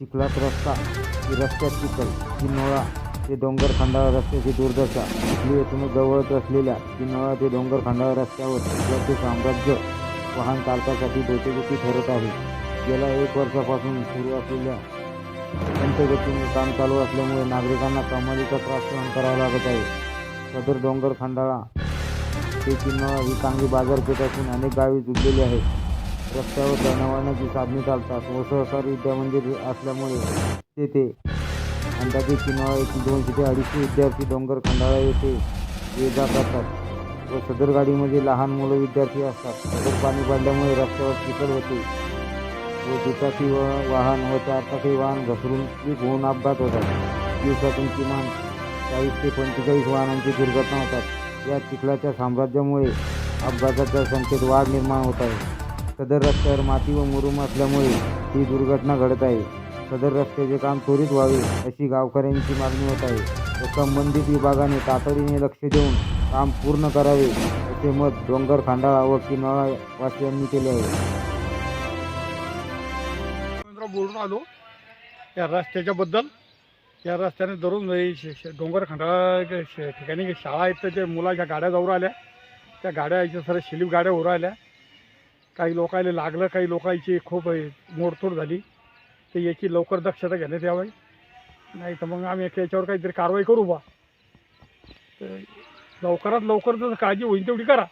चिखलात रस्ता की रस्त्यात चिखल किनोळा ते डोंगर खंडाळा रस्त्याची दुर्दशा इथली येथून जवळच असलेल्या किनोळा ते डोंगर खंडाळा रस्त्यावर चिखलाचे साम्राज्य वाहन चालकासाठी डोकेदुखी ठरत आहे. गेल्या एक वर्षापासून सुरू असलेल्या गतीने काम चालू असल्यामुळे नागरिकांना कमालीचा त्रास सहन करावा लागत आहे. सदर डोंगर खंडाळा ते किन्नळा ही चांगली बाजारपेठ असून अनेक गावी जुडलेली आहेत. रस्त्यावर जनावरांची साधने चालतात व सहकारी विद्यामंदिर असल्यामुळे तेथे अंदाजे किनारा येथील दोनशे ते अडीचशे विद्यार्थी डोंगर खंडाळा येथे ये जा करतात व सदर गाडीमध्ये लहान मुलं विद्यार्थी असतात. सदर पाणी पडल्यामुळे रस्त्यावर चिखल होते. व दुचाकी व वाहन व चारचाकी वाहन घसरून स्लिप होऊन अपघात होतात. दिवसातून किमान चाळीस ते पंचेचाळीस वाहनांची दुर्घटना होतात. या चिखलाच्या साम्राज्यामुळे अपघाताच्या संख्येत वाढ निर्माण होत आहे. सदर रस्त्यावर माती व मुरुम असल्यामुळे ही दुर्घटना घडत आहे. सदर रस्त्याचे काम त्वरित व्हावे अशी गावकऱ्यांची मागणी होत आहे. व संबंधित विभागाने तातडीने लक्ष देऊन काम पूर्ण करावे असे मत डोंगर खांडाळा व किनाळा वासियांनी केले आहे. बोलून आलो या रस्त्याच्याबद्दल या रस्त्याने दररोज डोंगर खंडाळा श- ठिकाणी शाळा आहेत तर मुलाच्या गाड्या जाऊ राहिल्या त्या गाड्या सर शिलीप गाड्या होऊ राहिल्या. काही लोकायला लागलं काही लोकांची खूप मोडतोड झाली. तर याची लवकर दक्षता घेण्यात यावी. नाही तर मग आम्ही एक याच्यावर काहीतरी कारवाई करू बा. तर लवकरात लवकर जर काळजी होईल तेवढी करा.